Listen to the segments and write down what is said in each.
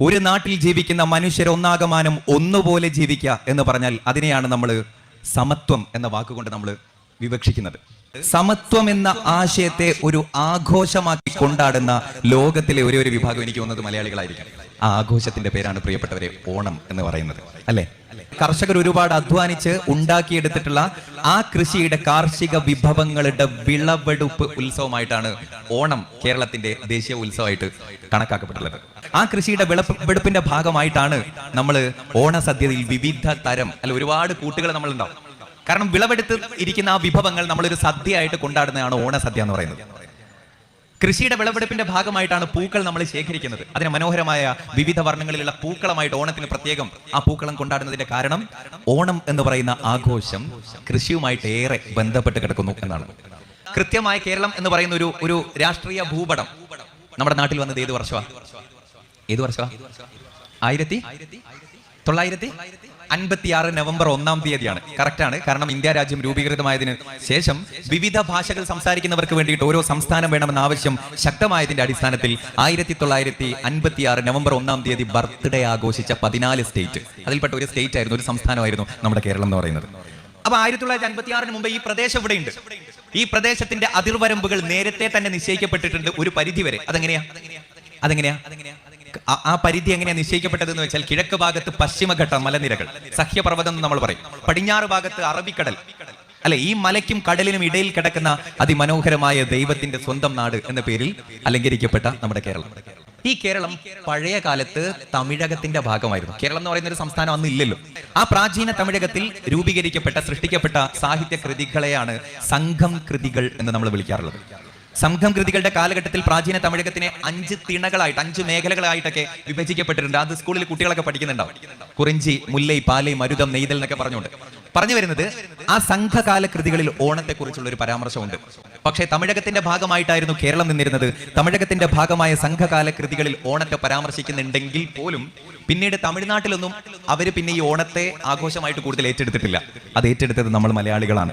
ഒരു നാട്ടിൽ ജീവിക്കുന്ന മനുഷ്യർ ഒന്നാകമാനം ഒന്നുപോലെ ജീവിക്കുക എന്ന് പറഞ്ഞാൽ അതിനെയാണ് നമ്മൾ സമത്വം എന്ന വാക്കുകൊണ്ട് നമ്മൾ വിവക്ഷിക്കുന്നത്. സമത്വം എന്ന ആശയത്തെ ഒരു ആഘോഷമാക്കി കൊണ്ടാടുന്ന ലോകത്തിലെ ഒരേ ഒരു വിഭാഗം എനിക്ക് തോന്നുന്നത് മലയാളികളായിരിക്കും. ആ ആഘോഷത്തിന്റെ പേരാണ് പ്രിയപ്പെട്ടവരെ ഓണം എന്ന് പറയുന്നത്. അല്ലെ? കർഷകർ ഒരുപാട് അധ്വാനിച്ച് ഉണ്ടാക്കിയെടുത്തിട്ടുള്ള ആ കൃഷിയുടെ കാർഷിക വിഭവങ്ങളുടെ വിളവെടുപ്പ് ഉത്സവമായിട്ടാണ് ഓണം കേരളത്തിന്റെ ദേശീയ ഉത്സവമായിട്ട് കണക്കാക്കപ്പെട്ടുള്ളത്. ആ കൃഷിയുടെ വിളവെടുപ്പിന്റെ ഭാഗമായിട്ടാണ് നമ്മൾ ഓണസദ്യയിൽ വിവിധ തരം അല്ല ഒരുപാട് കൂട്ടുകൾ നമ്മൾ ഉണ്ടാവും കാരണം വിളവെടുത്ത് ഇരിക്കുന്ന ആ വിഭവങ്ങൾ നമ്മളൊരു സദ്യയായിട്ട് കൊണ്ടാടുന്നതാണ് ഓണസദ്യ എന്ന് പറയുന്നത്. കൃഷിയുടെ വിളവെടുപ്പിന്റെ ഭാഗമായിട്ടാണ് പൂക്കൾ നമ്മൾ ശേഖരിക്കുന്നത്. അതിന് മനോഹരമായ വിവിധ വർണങ്ങളിലുള്ള പൂക്കളമായിട്ട് ഓണത്തിന് പ്രത്യേകം ആ പൂക്കളം കൊണ്ടാടുന്നതിന്റെ കാരണം ഓണം എന്ന് പറയുന്ന ആഘോഷം കൃഷിയുമായിട്ട് ഏറെ ബന്ധപ്പെട്ട് കിടക്കുന്നു എന്നാണ്. കൃത്യമായ കേരളം എന്ന് പറയുന്ന ഒരു ഒരു രാഷ്ട്രീയ ഭൂപടം നമ്മുടെ നാട്ടിൽ വന്നത് ഏത് വർഷമാണ് ഏത് വർഷമാണ് ആയിരത്തി? തൊള്ളായിരത്തി അൻപത്തിയാറ് നവംബർ ഒന്നാം തീയതിയാണ്. കറക്റ്റ് ആണ്. കാരണം ഇന്ത്യ രാജ്യം രൂപീകൃതമായതിനു ശേഷം വിവിധ ഭാഷകൾ സംസാരിക്കുന്നവർക്ക് വേണ്ടിയിട്ട് ഓരോ സംസ്ഥാനം വേണമെന്ന ആവശ്യം ശക്തമായതിന്റെ അടിസ്ഥാനത്തിൽ ആയിരത്തി തൊള്ളായിരത്തി അൻപത്തിയാറ് നവംബർ ഒന്നാം തീയതി ബർത്ത്ഡേ ആഘോഷിച്ച പതിനാല് സ്റ്റേറ്റ്. അതിൽപ്പെട്ട ഒരു സ്റ്റേറ്റ് ആയിരുന്നു ഒരു സംസ്ഥാനമായിരുന്നു നമ്മുടെ കേരളം എന്ന് പറയുന്നത്. അപ്പൊ ആയിരത്തി തൊള്ളായിരത്തി അൻപത്തി ആറിന് മുമ്പ് ഈ പ്രദേശം ഇവിടെയുണ്ട്. ഈ പ്രദേശത്തിന്റെ അതിർവരമ്പുകൾ നേരത്തെ തന്നെ നിശ്ചയിക്കപ്പെട്ടിട്ടുണ്ട് ഒരു പരിധി വരെ അതെങ്ങനെയാ? അതെങ്ങനെയാ? ആ- ആ പരിധി എങ്ങനെയാണ് നിശ്ചയിക്കപ്പെട്ടത് എന്ന് വെച്ചാൽ കിഴക്ക് ഭാഗത്ത് പശ്ചിമഘട്ട മലനിരകൾ. സഹ്യപർവതം എന്ന് നമ്മൾ പറയും. പടിഞ്ഞാറ് ഭാഗത്ത് അറബിക്കടൽ. അല്ലെ ഈ മലയ്ക്കും കടലിനും ഇടയിൽ കിടക്കുന്ന അതിമനോഹരമായ ദൈവത്തിന്റെ സ്വന്തം നാട് എന്ന പേരിൽ അലങ്കരിക്കപ്പെട്ട നമ്മുടെ കേരളം. ഈ കേരളം പഴയ കാലത്ത് തമിഴകത്തിന്റെ ഭാഗമായിരുന്നു. കേരളം എന്ന് പറയുന്ന ഒരു സംസ്ഥാനം അന്ന് ഇല്ലല്ലോ. ആ പ്രാചീന തമിഴകത്തിൽ രൂപീകരിക്കപ്പെട്ട സൃഷ്ടിക്കപ്പെട്ട സാഹിത്യ കൃതികളെയാണ് സംഘം കൃതികൾ എന്ന് നമ്മൾ വിളിക്കാറുള്ളത്. സംഘം കൃതികളുടെ കാലഘട്ടത്തിൽ പ്രാചീന തമിഴകത്തിനെ അഞ്ച് തിണകളായിട്ട് അഞ്ച് മേഖലകളായിട്ടൊക്കെ വിഭജിക്കപ്പെട്ടിട്ടുണ്ട്. അത് സ്കൂളിൽ കുട്ടികളൊക്കെ പഠിക്കുന്നുണ്ടാവും. കുറിഞ്ചി മുല്ലൈ പാലൈ മരുതം നെയ്തൽ എന്നൊക്കെ പറഞ്ഞുകൊണ്ട്. പറഞ്ഞു വരുന്നത് ആ സംഘകാല കൃതികളിൽ ഓണത്തെ കുറിച്ചുള്ള ഒരു പരാമർശമുണ്ട്. പക്ഷേ തമിഴകത്തിന്റെ ഭാഗമായിട്ടായിരുന്നു കേരളം നിന്നിരുന്നത്. തമിഴകത്തിന്റെ ഭാഗമായ സംഘകാല കൃതികളിൽ ഓണത്തെ പരാമർശിക്കുന്നുണ്ടെങ്കിൽ പോലും പിന്നീട് തമിഴ്നാട്ടിലൊന്നും അവർ പിന്നെ ഈ ഓണത്തെ ആഘോഷമായിട്ട് കൂടുതൽ ഏറ്റെടുത്തിട്ടില്ല. അത് ഏറ്റെടുത്തത് നമ്മൾ മലയാളികളാണ്.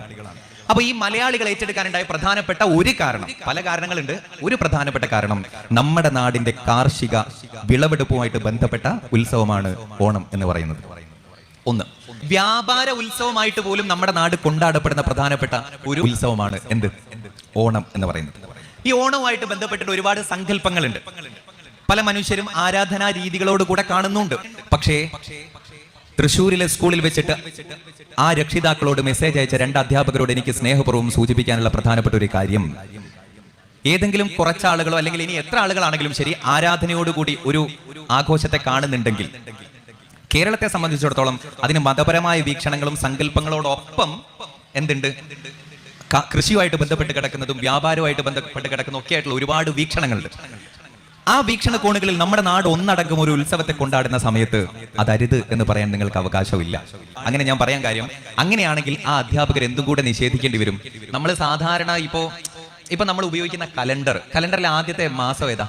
അപ്പൊ ഈ മലയാളികൾ ഏറ്റെടുക്കാനുണ്ടായ പ്രധാനപ്പെട്ട ഒരു കാരണം പല കാരണങ്ങളുണ്ട്. ഒരു പ്രധാനപ്പെട്ട കാരണം നമ്മുടെ നാടിന്റെ കാർഷിക വിളവെടുപ്പുമായിട്ട് ബന്ധപ്പെട്ട ഉത്സവമാണ് ഓണം എന്ന് പറയുന്നത്. ഒന്ന് വ്യാപാര ഉത്സവമായിട്ട് പോലും നമ്മുടെ നാട് കൊണ്ടാടപ്പെടുന്ന പ്രധാനപ്പെട്ട ഒരു ഉത്സവമാണ് എന്ത്? ഓണം എന്ന് പറയുന്നത്. ഈ ഓണവുമായിട്ട് ബന്ധപ്പെട്ടിട്ട് ഒരുപാട് സങ്കല്പങ്ങളുണ്ട്. പല മനുഷ്യരും ആരാധനാ രീതികളോട് കൂടെ കാണുന്നുണ്ട്. പക്ഷേ തൃശ്ശൂരിലെ സ്കൂളിൽ വെച്ചിട്ട് ആ രക്ഷിതാക്കളോട് മെസ്സേജ് അയച്ച രണ്ട് അധ്യാപകരോട് എനിക്ക് സ്നേഹപൂർവം സൂചിപ്പിക്കാനുള്ള പ്രധാനപ്പെട്ട ഒരു കാര്യം. ഏതെങ്കിലും കുറച്ചാളുകളോ അല്ലെങ്കിൽ ഇനി എത്ര ആളുകളാണെങ്കിലും ശരി ആരാധനയോടുകൂടി ഒരു ആഘോഷത്തെ കാണുന്നുണ്ടെങ്കിൽ കേരളത്തെ സംബന്ധിച്ചിടത്തോളം അതിന് മതപരമായ വീക്ഷണങ്ങളും സങ്കല്പങ്ങളോടൊപ്പം എന്തുണ്ട്? കൃഷിയുമായിട്ട് ബന്ധപ്പെട്ട് കിടക്കുന്നതും വ്യാപാരവുമായിട്ട് ബന്ധപ്പെട്ട് കിടക്കുന്ന ഒക്കെ ആയിട്ടുള്ള ഒരുപാട് വീക്ഷണങ്ങളുണ്ട്. ആ വീക്ഷണ കോണുകളിൽ നമ്മുടെ നാട് ഒന്നടങ്കം ഒരു ഉത്സവത്തെ കൊണ്ടാടുന്ന സമയത്ത് അത് അരുത് എന്ന് പറയാൻ നിങ്ങൾക്ക് അവകാശമില്ല. അങ്ങനെ ഞാൻ പറയാൻ കാര്യം അങ്ങനെയാണെങ്കിൽ ആ അധ്യാപകർ എന്തും കൂടെ നിഷേധിക്കേണ്ടി വരും. നമ്മൾ സാധാരണ ഇപ്പോ ഇപ്പൊ നമ്മൾ ഉപയോഗിക്കുന്ന കലണ്ടർ കലണ്ടറിലെ ആദ്യത്തെ മാസം ഏതാ?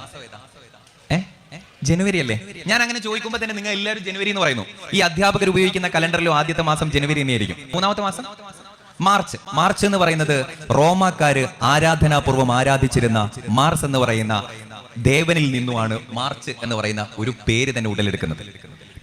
ജനുവരി അല്ലേ? ഞാൻ അങ്ങനെ ചോദിക്കുമ്പോൾ തന്നെ നിങ്ങൾ എല്ലാവരും ജനുവരി എന്ന് പറയുന്നു. ഈ അധ്യാപകർ ഉപയോഗിക്കുന്ന കലണ്ടറിലും ആദ്യത്തെ മാസം ജനുവരി തന്നെയായിരിക്കും. മൂന്നാമത്തെ മാസം? മാർച്ച്. മാർച്ച് എന്ന് പറയുന്നത് റോമാക്കാര് ആരാധനാപൂർവം ആരാധിച്ചിരുന്ന മാർസ് എന്ന് പറയുന്ന ദേവനിൽ നിന്നുമാണ് മാർച്ച് എന്ന് പറയുന്ന ഒരു പേര് തന്നെ ഉടലെടുക്കുന്നത്.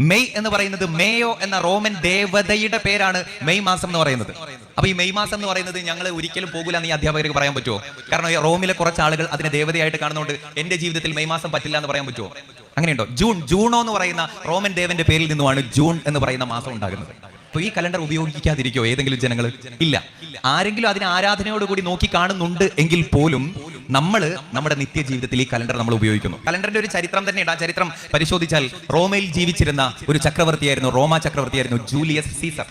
മെയ് എന്ന് പറയുന്നത് മേയോ എന്ന റോമൻ ദേവതയുടെ പേരാണ് മെയ് മാസം എന്ന് പറയുന്നത്. അപ്പൊ ഈ മെയ് മാസം എന്ന് പറയുന്നത് ഞങ്ങൾ ഒരിക്കലും പോകില്ല എന്ന് ഈ അധ്യാപകർക്ക് പറയാൻ പറ്റുമോ കാരണം ഈ റോമിലെ കുറച്ച് ആളുകൾ അതിനെ ദേവതയായിട്ട് കാണുന്നതുകൊണ്ട് എന്റെ ജീവിതത്തിൽ മെയ് മാസം പറ്റില്ല എന്ന് പറയാൻ പറ്റുമോ അങ്ങനെയുണ്ടോ? ജൂൺ ജൂണോ എന്ന് പറയുന്ന റോമൻ ദേവന്റെ പേരിൽ നിന്നുമാണ് ജൂൺ എന്ന് പറയുന്ന മാസം ഉണ്ടാകുന്നത്. അപ്പൊ ഈ കലണ്ടർ ഉപയോഗിക്കാതിരിക്കോ ഏതെങ്കിലും ജനങ്ങൾ ഇല്ല. ആരെങ്കിലും അതിനെ ആരാധനയോട് കൂടി നോക്കി കാണുന്നുണ്ട് എങ്കിൽ പോലും നമ്മൾ നമ്മുടെ നിത്യജീവിതത്തിൽ ഈ കലണ്ടർ നമ്മൾ ഉപയോഗിക്കുന്നു. കലണ്ടറിന്റെ ഒരു ചരിത്രം തന്നെ ആ ചരിത്രം പരിശോധിച്ചാൽ റോമയിൽ ജീവിച്ചിരുന്ന ഒരു ചക്രവർത്തിയായിരുന്നു റോമ ചക്രവർത്തിയായിരുന്നു ജൂലിയസ് സീസർ.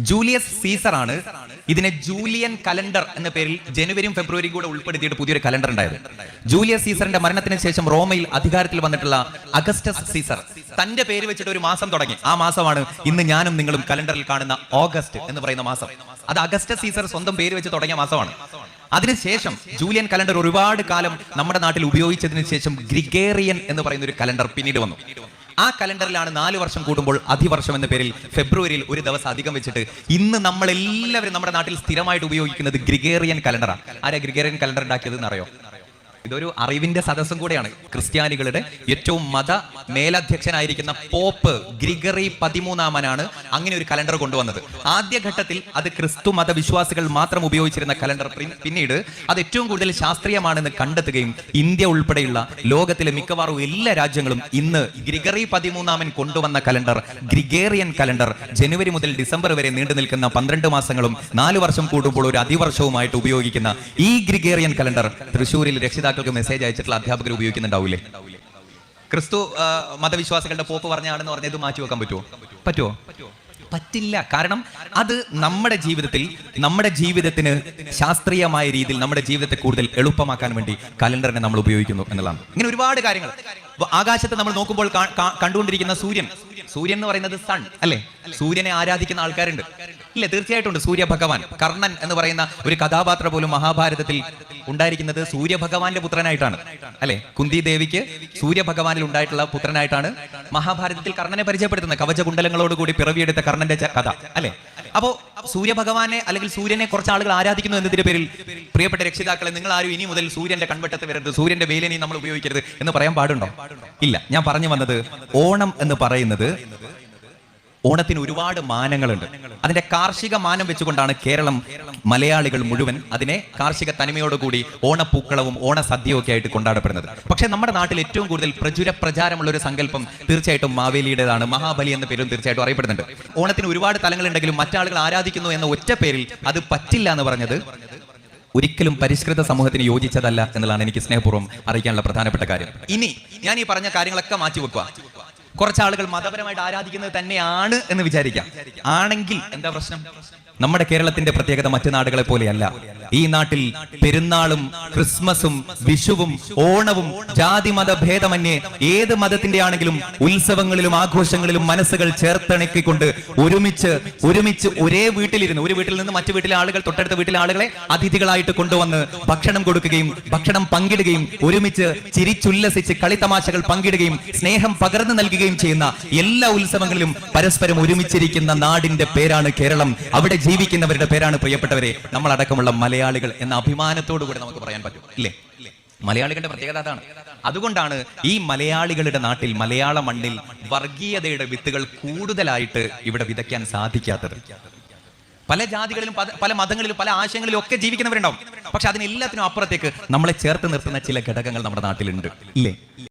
ജൂലിയസ് സീസർ ആണ് ഇതിനെ ജൂലിയൻ കലണ്ടർ എന്ന പേരിൽ ജനുവരിയും ഫെബ്രുവരിയും കൂടെ ഉൾപ്പെടുത്തിയിട്ട് പുതിയൊരു കലണ്ടർ ഉണ്ടായത്. ജൂലിയസ് സീസറിന്റെ മരണത്തിന് ശേഷം റോമയിൽ അധികാരത്തിൽ വന്നിട്ടുള്ള അഗസ്റ്റസ് സീസർ. തന്റെ പേര് വെച്ചിട്ട് ഒരു മാസം തുടങ്ങി. ആ മാസമാണ് ഇന്ന് ഞാനും നിങ്ങളും കലണ്ടറിൽ കാണുന്ന ഓഗസ്റ്റ് എന്ന് പറയുന്ന മാസം. അത് അഗസ്റ്റസ് സീസർ സ്വന്തം പേര് വെച്ച് തുടങ്ങിയ മാസമാണ്. അതിനുശേഷം ജൂലിയൻ കലണ്ടർ ഒരുപാട് കാലം നമ്മുടെ നാട്ടിൽ ഉപയോഗിച്ചതിന് ശേഷം ഗ്രിഗേറിയൻ എന്ന് പറയുന്ന ഒരു കലണ്ടർ പിന്നീട് വന്നു. ആ കലണ്ടറിലാണ് നാല് വർഷം കൂടുമ്പോൾ അധിവർഷം എന്ന പേരിൽ ഫെബ്രുവരിയിൽ ഒരു ദിവസം അധികം വെച്ചിട്ട് ഇന്ന് നമ്മൾ എല്ലാവരും നമ്മുടെ നാട്ടിൽ സ്ഥിരമായിട്ട് ഉപയോഗിക്കുന്നത് ഗ്രിഗേറിയൻ കലണ്ടറാണ്. ആരാ ഗ്രിഗേറിയൻ കലണ്ടർ ഉണ്ടാക്കിയത് എന്നറിയോ ഇതൊരു അറിവിന്റെ സദസ്സും കൂടെയാണ്. ക്രിസ്ത്യാനികളുടെ ഏറ്റവും മത മേലധ്യക്ഷനായിരിക്കുന്ന പോപ്പ് ഗ്രിഗറി പതിമൂന്നാമനാണ് അങ്ങനെ ഒരു കലണ്ടർ കൊണ്ടുവന്നത്. ആദ്യഘട്ടത്തിൽ അത് ക്രിസ്തു മതവിശ്വാസികൾ മാത്രം ഉപയോഗിച്ചിരുന്ന കലണ്ടർ പിന്നീട് അത് ഏറ്റവും കൂടുതൽ ശാസ്ത്രീയമാണെന്ന് കണ്ടെത്തുകയും ഇന്ത്യ ഉൾപ്പെടെയുള്ള ലോകത്തിലെ മിക്കവാറും എല്ലാ രാജ്യങ്ങളും ഇന്ന് ഗ്രിഗറി പതിമൂന്നാമൻ കൊണ്ടുവന്ന കലണ്ടർ ഗ്രിഗേറിയൻ കലണ്ടർ ജനുവരി മുതൽ ഡിസംബർ വരെ നീണ്ടു നിൽക്കുന്ന പന്ത്രണ്ട് മാസങ്ങളും നാല് വർഷം കൂടുമ്പോൾ ഒരു അതിവർഷവുമായിട്ട് ഉപയോഗിക്കുന്ന ഈ ഗ്രിഗേറിയൻ കലണ്ടർ തൃശ്ശൂരിൽ രക്ഷിതാക്കൾക്ക് മെസ്സേജ് അയച്ചിട്ടുള്ള അധ്യാപകർ ഉപയോഗിക്കുന്നുണ്ടാവില്ലേ ക്രിസ്തു മതവിശ്വാസികളുടെ പോപ്പ് പറഞ്ഞാണെന്ന് പറഞ്ഞത് മാറ്റി വെക്കാൻ പറ്റുമോ പറ്റുമോ പറ്റില്ല. കാരണം അത് നമ്മുടെ ജീവിതത്തിൽ നമ്മുടെ ജീവിതത്തിന് ശാസ്ത്രീയമായ രീതിയിൽ നമ്മുടെ ജീവിതത്തെ കൂടുതൽ എളുപ്പമാക്കാൻ വേണ്ടി കലണ്ടറിനെ നമ്മൾ ഉപയോഗിക്കുന്നു എന്നുള്ളതാണ്. ഇങ്ങനെ ഒരുപാട് കാര്യങ്ങൾ. ആകാശത്ത് നമ്മൾ നോക്കുമ്പോൾ കണ്ടുകൊണ്ടിരിക്കുന്ന സൂര്യൻ. സൂര്യൻ എന്ന് പറയുന്നത് സൺ അല്ലേ? സൂര്യനെ ആരാധിക്കുന്ന ആൾക്കാരുണ്ട്. ഇല്ല? തീർച്ചയായിട്ടും ഉണ്ട്. സൂര്യ ഭഗവാൻ കർണൻ എന്ന് പറയുന്ന ഒരു കഥാപാത്രം പോലും മഹാഭാരതത്തിൽ ഉണ്ടായിരിക്കുന്നത് സൂര്യഭഗവാന്റെ പുത്രനായിട്ടാണ്. അല്ലെ? കുന്തി ദേവിക്ക് സൂര്യഭഗവാനിൽ ഉണ്ടായിട്ടുള്ള പുത്രനായിട്ടാണ് മഹാഭാരതത്തിൽ കർണനെ പരിചയപ്പെടുത്തുന്നത്. കവചകുണ്ടലങ്ങളോടുകൂടി പിറവിയെടുത്ത കർണന്റെ കഥ. അല്ലെ? അപ്പോ സൂര്യഭഗവാനെ അല്ലെങ്കിൽ സൂര്യനെ കുറച്ച് ആളുകൾ ആരാധിക്കുന്നു എന്നതിന്റെ പേരിൽ പ്രിയപ്പെട്ട രക്ഷിതാക്കളെ നിങ്ങൾ ആരും ഇനി മുതൽ സൂര്യന്റെ കൺവെട്ടത്ത് വരരുത്. സൂര്യന്റെ വെയിലിനെ നമ്മൾ ഉപയോഗിക്കരുത് എന്ന് പറയാൻ പാടുണ്ടോ? ഇല്ല. ഞാൻ പറഞ്ഞു വന്നത് ഓണം എന്ന് പറയുന്നത് ഓണത്തിന് ഒരുപാട് മാനങ്ങളുണ്ട്. അതിന്റെ കാർഷിക മാനം വെച്ചുകൊണ്ടാണ് കേരളം മലയാളികൾ മുഴുവൻ അതിനെ കാർഷിക തനിമയോടുകൂടി ഓണപ്പൂക്കളവും ഓണസദ്യയും ഒക്കെ ആയിട്ട് കൊണ്ടാടപ്പെടുന്നത്. പക്ഷേ നമ്മുടെ നാട്ടിൽ ഏറ്റവും കൂടുതൽ പ്രചുര പ്രചാരമുള്ള ഒരു സങ്കല്പം തീർച്ചയായിട്ടും മാവേലിയുടേതാണ്. മഹാബലി എന്ന പേരും തീർച്ചയായിട്ടും അറിയപ്പെടുന്നുണ്ട്. ഓണത്തിന് ഒരുപാട് തലങ്ങളുണ്ടെങ്കിലും മറ്റാളുകൾ ആരാധിക്കുന്നു എന്ന ഒറ്റ പേരിൽ അത് പറ്റില്ല എന്ന് പറഞ്ഞത് ഒരിക്കലും പരിഷ്കൃത സമൂഹത്തിന് യോജിച്ചതല്ല എന്നുള്ളതാണ് എനിക്ക് സ്നേഹപൂർവം അറിയിക്കാനുള്ള പ്രധാനപ്പെട്ട കാര്യം. ഇനി ഞാൻ ഈ പറഞ്ഞ കാര്യങ്ങളൊക്കെ മാറ്റി വെക്കുക കുറച്ച് ആളുകൾ മതപരമായിട്ട് ആരാധിക്കുന്നത് തന്നെയാണ് എന്ന് വിചാരിക്കാം. ആണെങ്കിൽ എന്താ പ്രശ്നം? നമ്മുടെ കേരളത്തിന്റെ പ്രത്യേകത മറ്റു നാടുകളെ പോലെയല്ല. ഈ നാട്ടിൽ പെരുന്നാളും ക്രിസ്മസും വിഷുവും ഓണവും ജാതി മത ഭേദമന്യേ ഏത് മതത്തിന്റെ ആണെങ്കിലും ഉത്സവങ്ങളിലും ആഘോഷങ്ങളിലും മനസ്സുകൾ ചേർത്തിണക്കിക്കൊണ്ട് ഒരുമിച്ച് ഒരുമിച്ച് ഒരേ വീട്ടിലിരുന്ന് ഒരു വീട്ടിൽ നിന്ന് മറ്റു വീട്ടിലെ ആളുകൾ തൊട്ടടുത്ത വീട്ടിലെ ആളുകളെ അതിഥികളായിട്ട് കൊണ്ടുവന്ന് ഭക്ഷണം കൊടുക്കുകയും ഭക്ഷണം പങ്കിടുകയും ഒരുമിച്ച് ചിരിച്ചുല്ലസിച്ച് കളിത്തമാശകൾ പങ്കിടുകയും സ്നേഹം പകർന്നു നൽകുകയും ചെയ്യുന്ന എല്ലാ ഉത്സവങ്ങളിലും പരസ്പരം ഒരുമിച്ചിരിക്കുന്ന നാടിന്റെ പേരാണ് കേരളം. അവിടെ ജീവിക്കുന്നവരുടെ പേരാണ് പ്രിയപ്പെട്ടവരെ. നമ്മളടക്കമുള്ള മലയാളികൾ എന്ന അഭിമാനത്തോടു കൂടി നമുക്ക് പറയാൻ പറ്റും ഇല്ലേ? മലയാളികളുടെ പ്രത്യേകത അതാണ്. അതുകൊണ്ടാണ് ഈ മലയാളികളുടെ നാട്ടിൽ മലയാള മണ്ണിൽ വർഗീയതയുടെ വിത്തുകൾ കൂടുതലായിട്ട് ഇവിടെ വിതയ്ക്കാൻ സാധിക്കാത്തത്. പല ജാതികളിലും പല- മതങ്ങളിലും പല ആശയങ്ങളിലും ഒക്കെ ജീവിക്കുന്നവരുണ്ടാവും. പക്ഷെ അതിനെല്ലാത്തിനും അപ്പുറത്തേക്ക് നമ്മളെ ചേർത്ത് നിർത്തുന്ന ചില ഘടകങ്ങൾ നമ്മുടെ നാട്ടിലുണ്ട് ഇല്ലേ?